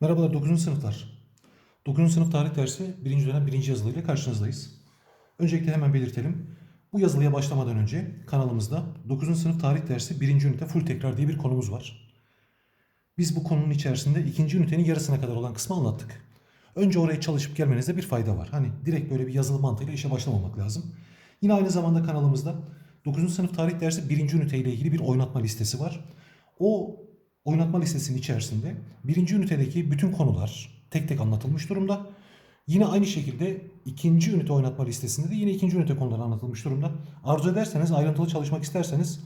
Merhabalar 9. sınıflar. 9. sınıf tarih dersi 1. dönem 1. yazılıyla karşınızdayız. Öncelikle hemen belirtelim. Bu yazılıya başlamadan önce kanalımızda 9. sınıf tarih dersi 1. ünite full tekrar diye bir konumuz var. Biz bu konunun içerisinde 2. ünitenin yarısına kadar olan kısmı anlattık. Önce oraya çalışıp gelmenizde bir fayda var. Hani direkt böyle bir yazılı mantığıyla işe başlamamak lazım. Yine aynı zamanda kanalımızda 9. sınıf tarih dersi 1. ünite ile ilgili bir oynatma listesi var. O oynatma listesinin içerisinde birinci ünitedeki bütün konular tek tek anlatılmış durumda. Yine aynı şekilde ikinci ünite oynatma listesinde de yine ikinci ünite konuları anlatılmış durumda. Arzu ederseniz, ayrıntılı çalışmak isterseniz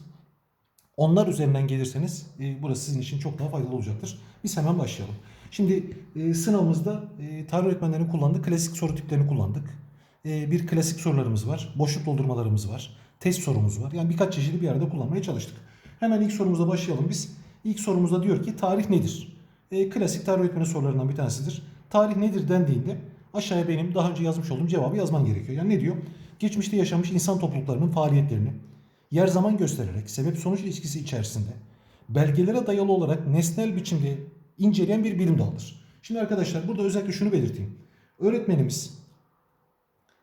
onlar üzerinden gelirseniz e, burası sizin için çok daha faydalı olacaktır. Biz hemen başlayalım. Şimdi e, sınavımızda e, tarih öğretmenlerinin kullandığı klasik soru tiplerini kullandık. E, bir klasik sorularımız var, boşluk doldurmalarımız var, test sorumuz var. Yani birkaç çeşidi bir arada kullanmaya çalıştık. Hemen ilk sorumuza başlayalım biz. İlk sorumuzda diyor ki tarih nedir? E, klasik tarih öğretmeni sorularından bir tanesidir. Tarih nedir dendiğinde aşağıya benim daha önce yazmış olduğum cevabı yazman gerekiyor. Yani ne diyor? Geçmişte yaşamış insan topluluklarının faaliyetlerini yer zaman göstererek sebep sonuç ilişkisi içerisinde belgelere dayalı olarak nesnel biçimde inceleyen bir bilim dalıdır. Şimdi arkadaşlar burada özellikle şunu belirteyim. Öğretmenimiz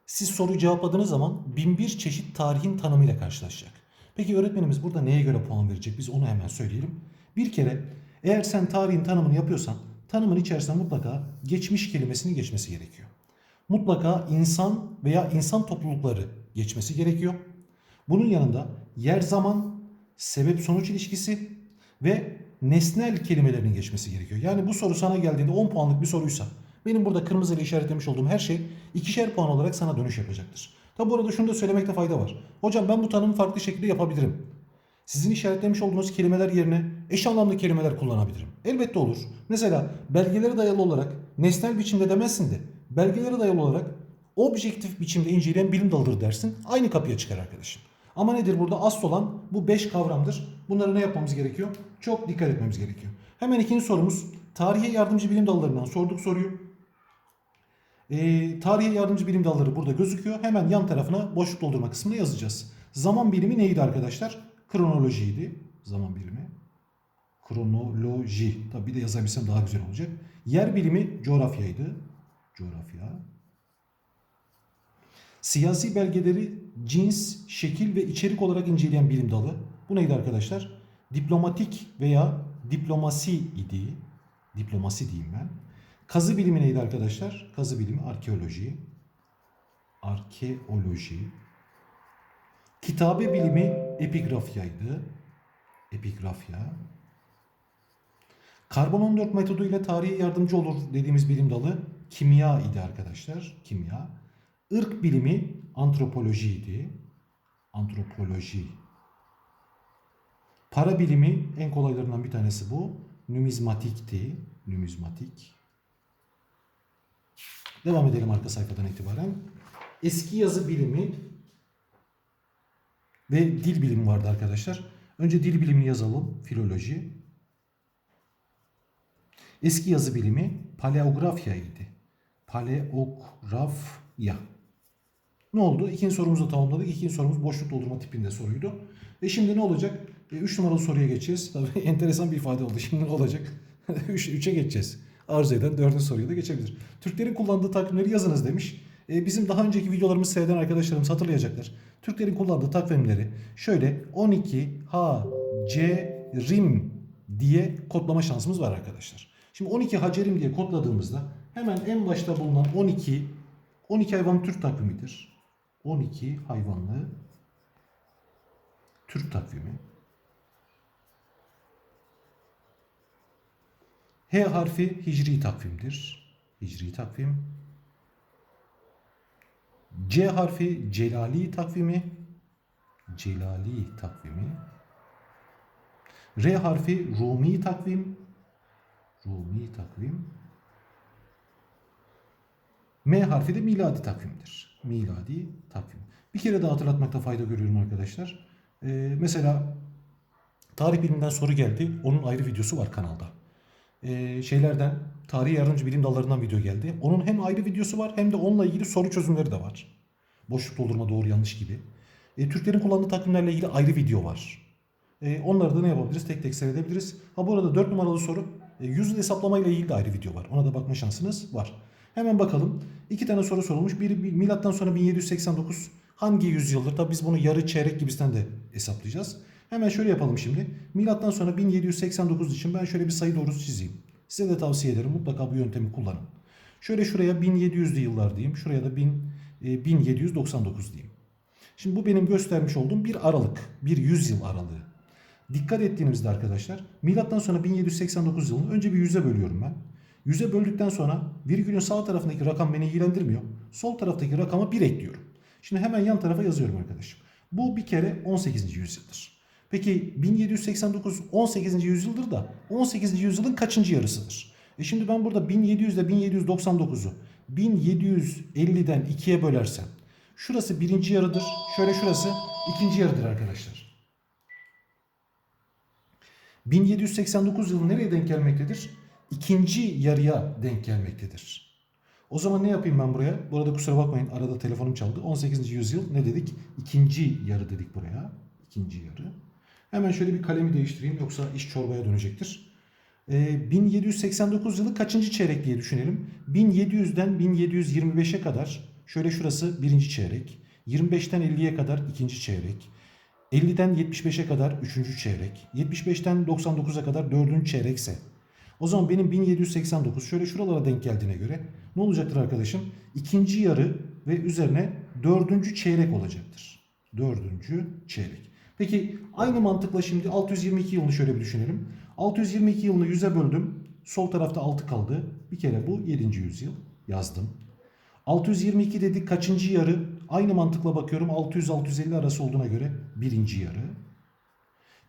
siz soruyu cevapladığınız zaman bin bir çeşit tarihin tanımıyla karşılaşacak. Peki öğretmenimiz burada neye göre puan verecek? Biz onu hemen söyleyelim. Bir kere eğer sen tarihin tanımını yapıyorsan tanımın içerisinde mutlaka geçmiş kelimesinin geçmesi gerekiyor. Mutlaka insan veya insan toplulukları geçmesi gerekiyor. Bunun yanında yer zaman, sebep sonuç ilişkisi ve nesnel kelimelerin geçmesi gerekiyor. Yani bu soru sana geldiğinde 10 puanlık bir soruysa benim burada kırmızı ile işaretlemiş olduğum her şey ikişer puan olarak sana dönüş yapacaktır. Tabi burada şunu da söylemekte fayda var. Hocam ben bu tanımı farklı şekilde yapabilirim. Sizin işaretlemiş olduğunuz kelimeler yerine eş anlamlı kelimeler kullanabilirim. Elbette olur. Mesela belgelere dayalı olarak nesnel biçimde demezsin de belgelere dayalı olarak objektif biçimde inceleyen bilim dalıdır dersin. Aynı kapıya çıkar arkadaşım. Ama nedir burada? Asıl olan bu 5 kavramdır. Bunları ne yapmamız gerekiyor? Çok dikkat etmemiz gerekiyor. Hemen ikinci sorumuz. Tarihe yardımcı bilim dallarından sorduk soruyu. Ee, tarihe yardımcı bilim dalları burada gözüküyor. Hemen yan tarafına boşluk doldurma kısmını yazacağız. Zaman bilimi neydi arkadaşlar? Kronolojiydi. Zaman bilimi. Kronoloji. Tabii bir de yazabilsem daha güzel olacak. Yer bilimi coğrafyaydı. Coğrafya. Siyasi belgeleri cins, şekil ve içerik olarak inceleyen bilim dalı. Bu neydi arkadaşlar? Diplomatik veya diplomasi idi. Diplomasi diyeyim ben. Kazı bilimi neydi arkadaşlar? Kazı bilimi arkeoloji. Arkeoloji. Kitabe bilimi epigrafyaydı. Epigrafya. Karbon 14 metoduyla tarihe yardımcı olur dediğimiz bilim dalı kimya idi arkadaşlar. Kimya. Irk bilimi antropolojiydi. Antropoloji. Para bilimi en kolaylarından bir tanesi bu. Numizmatikti. Numizmatik. Devam edelim arka sayfadan itibaren. Eski yazı bilimi ve dil bilimi vardı arkadaşlar. Önce dil bilimini yazalım. Filoloji. Eski yazı bilimi paleografya idi. Paleografya. Ne oldu? İkinci sorumuzu da tamamladık. İkinci sorumuz boşluk doldurma tipinde soruydu. Ve şimdi ne olacak? 3 numaralı soruya geçeceğiz. Tabii enteresan bir ifade oldu. Şimdi ne olacak? 3'e geçeceğiz. Arzu eden 4. soruya da geçebilir. Türklerin kullandığı takvimleri yazınız demiş. E, bizim daha önceki videolarımızı seyreden arkadaşlarımız hatırlayacaklar. Türklerin kullandığı takvimleri şöyle 12 H C Rim diye kodlama şansımız var arkadaşlar. Şimdi 12 Hacerim diye kodladığımızda hemen en başta bulunan 12 12 hayvan Türk takvimidir. 12 hayvanlı Türk takvimi. H harfi hicri takvimdir. Hicri takvim. C harfi celali takvimi. Celali takvimi. R harfi Rumi takvim. Rumi takvim. M harfi de miladi takvimdir. Miladi takvim. Bir kere daha hatırlatmakta fayda görüyorum arkadaşlar. Ee, mesela tarih biliminden soru geldi. Onun ayrı videosu var kanalda. Ee, şeylerden tarih yardımcı bilim dallarından video geldi. Onun hem ayrı videosu var hem de onunla ilgili soru çözümleri de var. Boşluk doldurma doğru yanlış gibi. Ee, Türklerin kullandığı takvimlerle ilgili ayrı video var. Ee, onları da ne yapabiliriz? Tek tek seyredebiliriz. Ha bu arada 4 numaralı soru e, yüzyıl hesaplama ile ilgili de ayrı video var. Ona da bakma şansınız var. Hemen bakalım. İki tane soru sorulmuş. Biri bir- milattan sonra 1789 hangi yüzyıldır? Tabi biz bunu yarı çeyrek gibisinden de hesaplayacağız. Hemen şöyle yapalım şimdi. Milattan sonra 1789 için ben şöyle bir sayı doğrusu çizeyim. Size de tavsiye ederim. Mutlaka bu yöntemi kullanın. Şöyle şuraya 1700'lü yıllar diyeyim. Şuraya da 1000, e, 1799 diyeyim. Şimdi bu benim göstermiş olduğum bir aralık. Bir yüzyıl aralığı. Dikkat ettiğinizde arkadaşlar milattan sonra 1789 yılını önce bir yüze bölüyorum ben. Yüze böldükten sonra virgülün sağ tarafındaki rakam beni ilgilendirmiyor. Sol taraftaki rakama 1 ekliyorum. Şimdi hemen yan tarafa yazıyorum arkadaşım. Bu bir kere 18. yüzyıldır. Peki 1789 18. yüzyıldır da 18. yüzyılın kaçıncı yarısıdır? E şimdi ben burada 1700 ile 1799'u 1750'den 2'ye bölersem şurası birinci yarıdır. Şöyle şurası ikinci yarıdır arkadaşlar. 1789 yılı nereye denk gelmektedir? İkinci yarıya denk gelmektedir. O zaman ne yapayım ben buraya? Bu arada kusura bakmayın arada telefonum çaldı. 18. yüzyıl ne dedik? İkinci yarı dedik buraya. İkinci yarı. Hemen şöyle bir kalemi değiştireyim yoksa iş çorbaya dönecektir. Ee, 1789 yılı kaçıncı çeyrek diye düşünelim. 1700'den 1725'e kadar şöyle şurası birinci çeyrek. 25'ten 50'ye kadar ikinci çeyrek. 50'den 75'e kadar 3. çeyrek, 75'ten 99'a kadar 4. çeyrekse o zaman benim 1789 şöyle şuralara denk geldiğine göre ne olacaktır arkadaşım? İkinci yarı ve üzerine 4. çeyrek olacaktır. 4. çeyrek. Peki aynı mantıkla şimdi 622 yılını şöyle bir düşünelim. 622 yılını 100'e böldüm. Sol tarafta 6 kaldı. Bir kere bu 7. yüzyıl yazdım. 622 dedik kaçıncı yarı? Aynı mantıkla bakıyorum 600-650 arası olduğuna göre birinci yarı.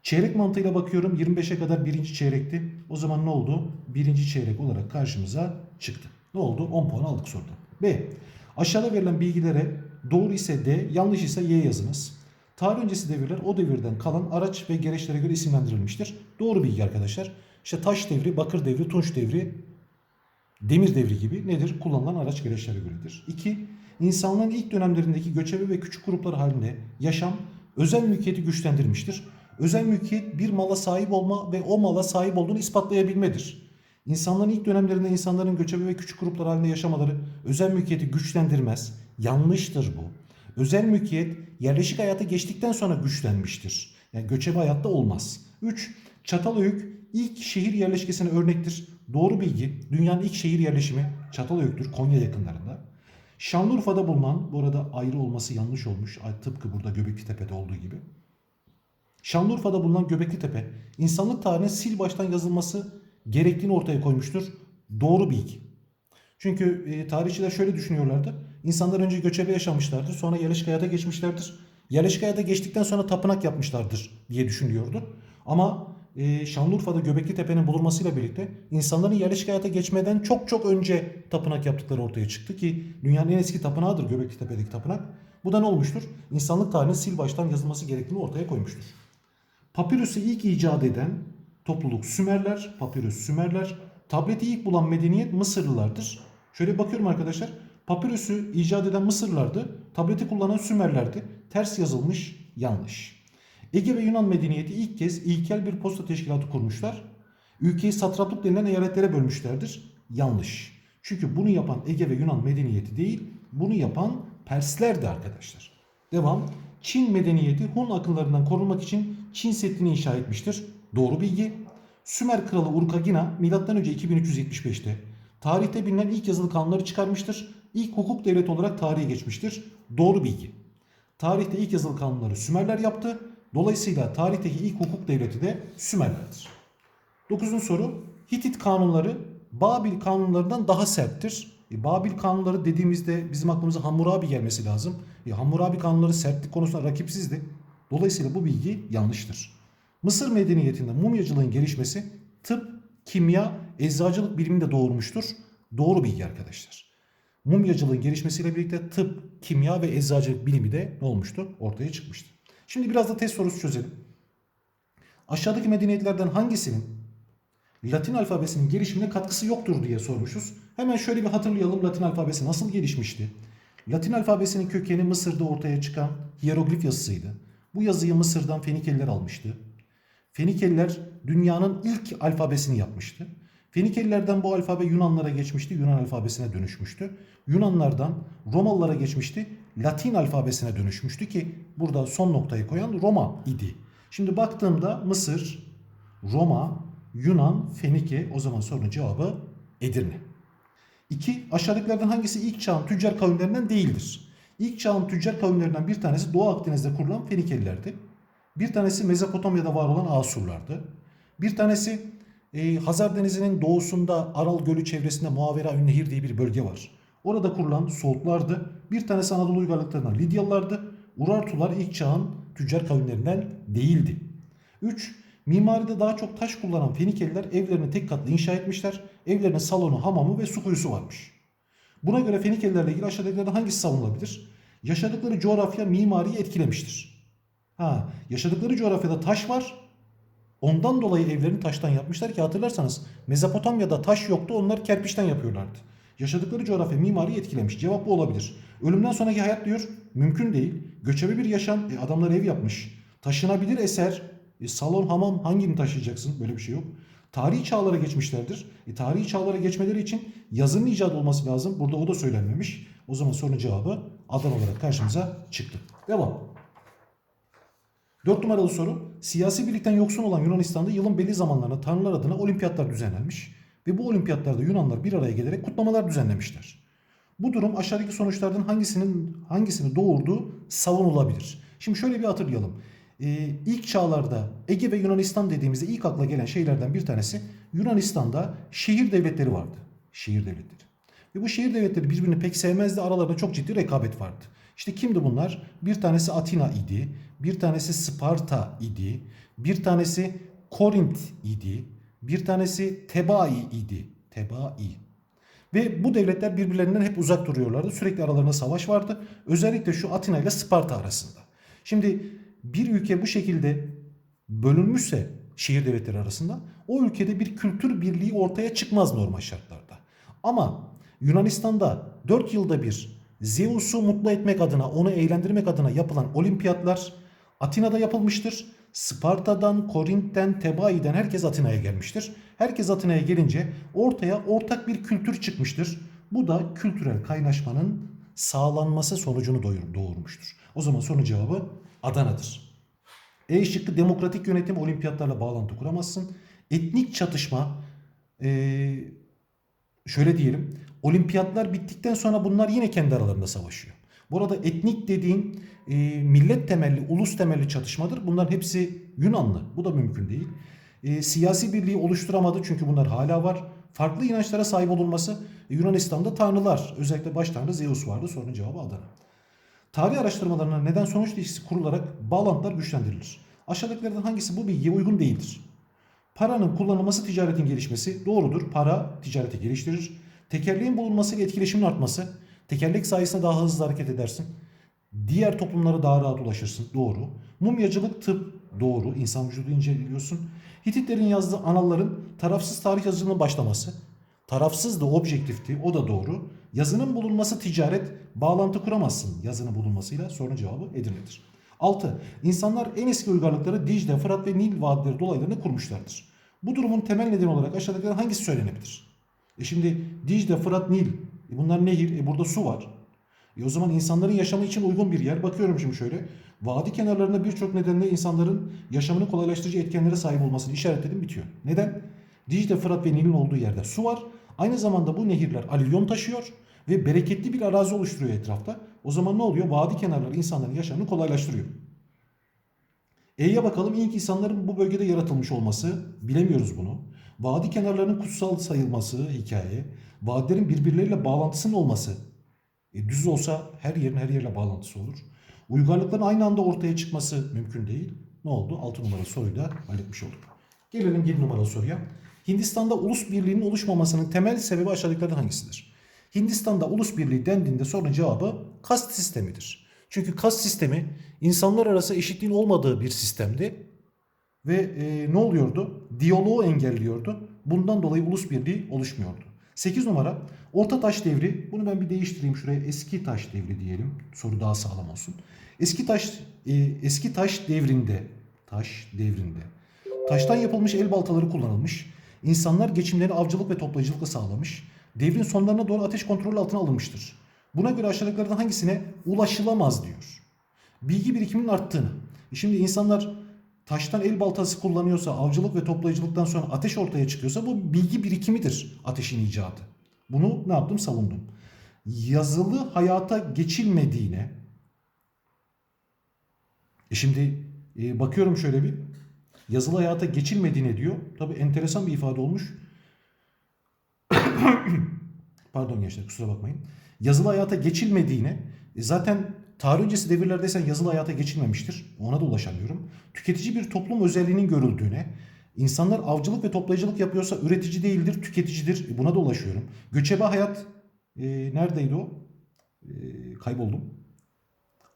Çeyrek mantığıyla bakıyorum 25'e kadar birinci çeyrekti. O zaman ne oldu? Birinci çeyrek olarak karşımıza çıktı. Ne oldu? 10 puan aldık soruda. B. Aşağıda verilen bilgilere doğru ise D, yanlış ise Y yazınız. Tarih öncesi devirler o devirden kalan araç ve gereçlere göre isimlendirilmiştir. Doğru bilgi arkadaşlar. İşte taş devri, bakır devri, tunç devri, demir devri gibi nedir? Kullanılan araç gereçlere göredir. 2. İnsanlığın ilk dönemlerindeki göçebe ve küçük gruplar halinde yaşam özel mülkiyeti güçlendirmiştir. Özel mülkiyet bir mala sahip olma ve o mala sahip olduğunu ispatlayabilmedir. İnsanların ilk dönemlerinde insanların göçebe ve küçük gruplar halinde yaşamaları özel mülkiyeti güçlendirmez. Yanlıştır bu. Özel mülkiyet yerleşik hayata geçtikten sonra güçlenmiştir. Yani göçebe hayatta olmaz. 3. Çatalhöyük ilk şehir yerleşkesine örnektir. Doğru bilgi. Dünyanın ilk şehir yerleşimi Çatalhöyük'tür Konya yakınlarında. Şanlıurfa'da bulunan, bu arada ayrı olması yanlış olmuş. Tıpkı burada Göbekli Tepe'de olduğu gibi. Şanlıurfa'da bulunan Göbekli Tepe, insanlık tarihine sil baştan yazılması gerektiğini ortaya koymuştur. Doğru bilgi. Çünkü e, tarihçiler şöyle düşünüyorlardı. İnsanlar önce göçebe yaşamışlardır, sonra yerleşik hayata geçmişlerdir. Yerleşik hayata geçtikten sonra tapınak yapmışlardır diye düşünüyordu. Ama e, Şanlıurfa'da Göbekli Tepe'nin bulunmasıyla birlikte insanların yerleşik hayata geçmeden çok çok önce tapınak yaptıkları ortaya çıktı ki dünyanın en eski tapınağıdır Göbekli Tepe'deki tapınak. Bu da ne olmuştur? İnsanlık tarihine sil baştan yazılması gerektiğini ortaya koymuştur. Papirüsü ilk icat eden topluluk Sümerler, papirüs Sümerler. Tableti ilk bulan medeniyet Mısırlılardır. Şöyle bakıyorum arkadaşlar. Papirüsü icat eden Mısırlardı. Tableti kullanan Sümerlerdi. Ters yazılmış, yanlış. Ege ve Yunan medeniyeti ilk kez ilkel bir posta teşkilatı kurmuşlar. Ülkeyi satraplık denilen eyaletlere bölmüşlerdir. Yanlış. Çünkü bunu yapan Ege ve Yunan medeniyeti değil, bunu yapan Perslerdi arkadaşlar. Devam. Çin medeniyeti Hun akıllarından korunmak için Çin Seddi'ni inşa etmiştir. Doğru bilgi. Sümer kralı Urkagina M.Ö. 2375'te tarihte bilinen ilk yazılı kanunları çıkarmıştır. İlk hukuk devleti olarak tarihe geçmiştir. Doğru bilgi. Tarihte ilk yazılı kanunları Sümerler yaptı. Dolayısıyla tarihteki ilk hukuk devleti de Sümerlerdir. Dokuzuncu soru. Hitit kanunları Babil kanunlarından daha serttir. E, Babil kanunları dediğimizde bizim aklımıza Hammurabi gelmesi lazım. E, Hammurabi kanunları sertlik konusunda rakipsizdi. Dolayısıyla bu bilgi yanlıştır. Mısır medeniyetinde mumyacılığın gelişmesi tıp, kimya, eczacılık biliminde doğurmuştur. Doğru bilgi arkadaşlar. Mumyacılığın gelişmesiyle birlikte tıp, kimya ve eczacılık bilimi de ne olmuştu? Ortaya çıkmıştı. Şimdi biraz da test sorusu çözelim. Aşağıdaki medeniyetlerden hangisinin Latin alfabesinin gelişimine katkısı yoktur diye sormuşuz. Hemen şöyle bir hatırlayalım Latin alfabesi nasıl gelişmişti? Latin alfabesinin kökeni Mısır'da ortaya çıkan hieroglif yazısıydı. Bu yazıyı Mısır'dan Fenikeliler almıştı. Fenikeliler dünyanın ilk alfabesini yapmıştı. Fenikelilerden bu alfabe Yunanlara geçmişti. Yunan alfabesine dönüşmüştü. Yunanlardan Romalılara geçmişti. Latin alfabesine dönüşmüştü ki burada son noktayı koyan Roma idi. Şimdi baktığımda Mısır, Roma, Yunan, Fenike o zaman sorunun cevabı Edirne. 2. Aşağıdakilerden hangisi ilk çağın tüccar kavimlerinden değildir? İlk çağın tüccar kavimlerinden bir tanesi Doğu Akdeniz'de kurulan Fenikelilerdi. Bir tanesi Mezopotamya'da var olan Asurlardı. Bir tanesi e, Hazar Denizi'nin doğusunda Aral Gölü çevresinde Muavera Nehir diye bir bölge var. Orada kurulan Soğutlardı. Bir tanesi Anadolu uygarlıklarından Lidyalılardı. Urartular ilk çağın tüccar kavimlerinden değildi. 3. Mimaride daha çok taş kullanan Fenikeliler evlerini tek katlı inşa etmişler. Evlerinin salonu, hamamı ve su kuyusu varmış. Buna göre Fenikelilerle ilgili aşağıdakilerden hangisi savunulabilir? Yaşadıkları coğrafya mimariyi etkilemiştir. Ha, yaşadıkları coğrafyada taş var. Ondan dolayı evlerini taştan yapmışlar ki hatırlarsanız Mezopotamya'da taş yoktu onlar kerpiçten yapıyorlardı. Yaşadıkları coğrafya mimariyi etkilemiş. Cevap bu olabilir. Ölümden sonraki hayat diyor mümkün değil. Göçebe bir yaşam. E, adamlar ev yapmış. Taşınabilir eser. E, salon, hamam hangini taşıyacaksın? Böyle bir şey yok. Tarihi çağlara geçmişlerdir. E, tarihi çağlara geçmeleri için yazının icat olması lazım. Burada o da söylenmemiş. O zaman sorunun cevabı Adana olarak karşımıza çıktı. Devam. Dört numaralı soru. Siyasi birlikten yoksun olan Yunanistan'da yılın belli zamanlarında tanrılar adına olimpiyatlar düzenlenmiş. Ve bu olimpiyatlarda Yunanlar bir araya gelerek kutlamalar düzenlemişler. Bu durum aşağıdaki sonuçlardan hangisinin hangisini doğurduğu savunulabilir. Şimdi şöyle bir hatırlayalım. Ee, ilk çağlarda Ege ve Yunanistan dediğimizde ilk akla gelen şeylerden bir tanesi Yunanistan'da şehir devletleri vardı. Şehir devletleri. Ve bu şehir devletleri birbirini pek sevmezdi. Aralarında çok ciddi rekabet vardı. İşte kimdi bunlar? Bir tanesi Atina idi. Bir tanesi Sparta idi. Bir tanesi Korint idi. Bir tanesi Tebai idi. Tebai. Ve bu devletler birbirlerinden hep uzak duruyorlardı. Sürekli aralarında savaş vardı. Özellikle şu Atina ile Sparta arasında. Şimdi bir ülke bu şekilde bölünmüşse şehir devletleri arasında o ülkede bir kültür birliği ortaya çıkmaz normal şartlarda. Ama Yunanistan'da 4 yılda bir Zeus'u mutlu etmek adına, onu eğlendirmek adına yapılan olimpiyatlar Atina'da yapılmıştır. Sparta'dan, Korint'ten, Tebai'den herkes Atina'ya gelmiştir. Herkes Atina'ya gelince ortaya ortak bir kültür çıkmıştır. Bu da kültürel kaynaşmanın sağlanması sonucunu doğurmuştur. O zaman sorunun cevabı Adana'dır. E şıkkı demokratik yönetim olimpiyatlarla bağlantı kuramazsın. Etnik çatışma eee, şöyle diyelim. Olimpiyatlar bittikten sonra bunlar yine kendi aralarında savaşıyor. Burada etnik dediğin e, millet temelli, ulus temelli çatışmadır. Bunların hepsi Yunanlı. Bu da mümkün değil. E, siyasi birliği oluşturamadı çünkü bunlar hala var. Farklı inançlara sahip olunması e, Yunanistan'da tanrılar. Özellikle baş tanrı Zeus vardı. Sorunun cevabı Adana. Tarih araştırmalarına neden sonuç ilişkisi kurularak bağlantılar güçlendirilir. Aşağıdakilerden hangisi bu bilgiye uygun değildir? Paranın kullanılması ticaretin gelişmesi doğrudur. Para ticareti geliştirir. Tekerleğin bulunmasıyla etkileşimin artması. Tekerlek sayesinde daha hızlı hareket edersin. Diğer toplumlara daha rahat ulaşırsın. Doğru. Mumyacılık tıp. Doğru. İnsan vücudu inceliyorsun. Hititlerin yazdığı analların tarafsız tarih yazıcılığının başlaması. Tarafsız da objektifti. O da doğru. Yazının bulunması ticaret. Bağlantı kuramazsın yazının bulunmasıyla. Sorunun cevabı Edirne'dir. 6. İnsanlar en eski uygarlıkları Dicle, Fırat ve Nil vadileri dolaylarını kurmuşlardır. Bu durumun temel nedeni olarak aşağıdakilerden hangisi söylenebilir? E şimdi Dicle, Fırat, Nil. E bunlar nehir. E burada su var. E o zaman insanların yaşamı için uygun bir yer. Bakıyorum şimdi şöyle. Vadi kenarlarında birçok nedenle insanların yaşamını kolaylaştırıcı etkenlere sahip olmasını işaretledim bitiyor. Neden? Dicle, Fırat ve Nil'in olduğu yerde su var. Aynı zamanda bu nehirler alüvyon taşıyor ve bereketli bir arazi oluşturuyor etrafta. O zaman ne oluyor? Vadi kenarları insanların yaşamını kolaylaştırıyor. E'ye bakalım ilk insanların bu bölgede yaratılmış olması bilemiyoruz bunu. Vadi kenarlarının kutsal sayılması hikaye. Vadilerin birbirleriyle bağlantısının olması. E, düz olsa her yerin her yerle bağlantısı olur. Uygarlıkların aynı anda ortaya çıkması mümkün değil. Ne oldu? 6 numaralı soruyu da halletmiş olduk. Gelelim 7 numaralı soruya. Hindistan'da ulus birliğinin oluşmamasının temel sebebi aşağıdakilerden hangisidir? Hindistan'da ulus birliği dendiğinde sorunun cevabı kast sistemidir. Çünkü kast sistemi insanlar arası eşitliğin olmadığı bir sistemdi. Ve e, ne oluyordu? Diyaloğu engelliyordu. Bundan dolayı ulus birliği oluşmuyordu. 8 numara Orta Taş Devri. Bunu ben bir değiştireyim şuraya. Eski Taş Devri diyelim. Soru daha sağlam olsun. Eski Taş e, Eski Taş Devrinde Taş Devrinde Taştan yapılmış el baltaları kullanılmış. İnsanlar geçimlerini avcılık ve toplayıcılıkla sağlamış. Devrin sonlarına doğru ateş kontrolü altına alınmıştır. Buna göre aşağıdakilerden hangisine ulaşılamaz diyor. Bilgi birikiminin arttığını. Şimdi insanlar taştan el baltası kullanıyorsa, avcılık ve toplayıcılıktan sonra ateş ortaya çıkıyorsa bu bilgi birikimidir ateşin icadı. Bunu ne yaptım? Savundum. Yazılı hayata geçilmediğine e şimdi e, bakıyorum şöyle bir yazılı hayata geçilmediğine diyor. Tabi enteresan bir ifade olmuş. Pardon gençler kusura bakmayın. Yazılı hayata geçilmediğine e, zaten tarih öncesi devirlerdeysen yazılı hayata geçilmemiştir. Ona da ulaşamıyorum. Tüketici bir toplum özelliğinin görüldüğüne, insanlar avcılık ve toplayıcılık yapıyorsa üretici değildir, tüketicidir. E, Buna da ulaşıyorum. Göçebe hayat e, neredeydi o? E, kayboldum.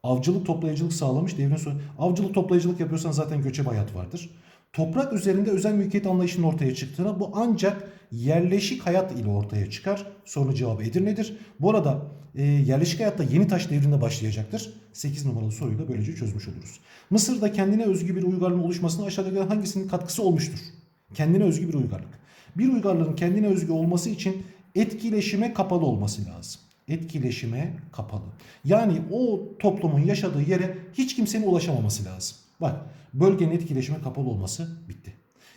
Avcılık toplayıcılık sağlamış devrin sonu. Avcılık toplayıcılık yapıyorsan zaten göçebe hayat vardır. Toprak üzerinde özel mülkiyet anlayışının ortaya çıktığına bu ancak yerleşik hayat ile ortaya çıkar. Soru cevabı Edirne'dir. Bu arada e, yerleşik hayatta yeni taş devrinde başlayacaktır. 8 numaralı soruyu da böylece çözmüş oluruz. Mısır'da kendine özgü bir uygarlığın oluşmasına aşağıdakilerden hangisinin katkısı olmuştur? Kendine özgü bir uygarlık. Bir uygarlığın kendine özgü olması için etkileşime kapalı olması lazım etkileşime kapalı. Yani o toplumun yaşadığı yere hiç kimsenin ulaşamaması lazım. Bak bölgenin etkileşime kapalı olması bitti.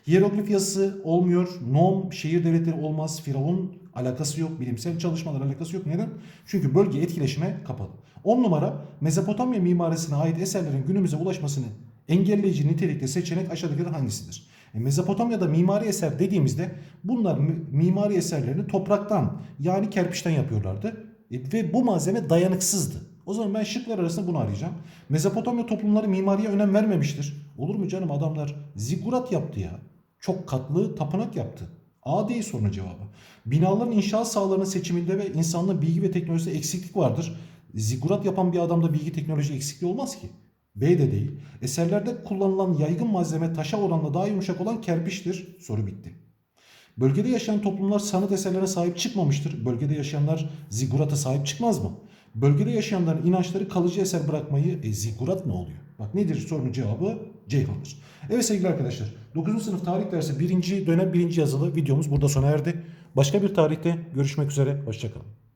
Hieroglif yazısı olmuyor. Nom, şehir devletleri olmaz. Firavun alakası yok. Bilimsel çalışmalar alakası yok. Neden? Çünkü bölge etkileşime kapalı. 10 numara Mezopotamya mimarisine ait eserlerin günümüze ulaşmasını engelleyici nitelikte seçenek aşağıdakilerden hangisidir? E, Mezopotamya'da mimari eser dediğimizde bunlar mi- mimari eserlerini topraktan yani kerpiçten yapıyorlardı. E, ve bu malzeme dayanıksızdı. O zaman ben şıklar arasında bunu arayacağım. Mezopotamya toplumları mimariye önem vermemiştir. Olur mu canım adamlar zigurat yaptı ya. Çok katlı tapınak yaptı. A değil sorunun cevabı. Binaların inşaat sahalarının seçiminde ve insanlığın bilgi ve teknolojisinde eksiklik vardır. Zigurat yapan bir adamda bilgi teknoloji eksikliği olmaz ki. B de değil. Eserlerde kullanılan yaygın malzeme taşa oranla daha yumuşak olan kerpiçtir. Soru bitti. Bölgede yaşayan toplumlar sanat eserlerine sahip çıkmamıştır. Bölgede yaşayanlar zigurata sahip çıkmaz mı? Bölgede yaşayanların inançları kalıcı eser bırakmayı, e, zigurat ne oluyor? Bak nedir sorunun cevabı? Ceyhan'dır. Evet sevgili arkadaşlar, 9. sınıf tarih dersi 1. dönem 1. yazılı videomuz burada sona erdi. Başka bir tarihte görüşmek üzere, hoşçakalın.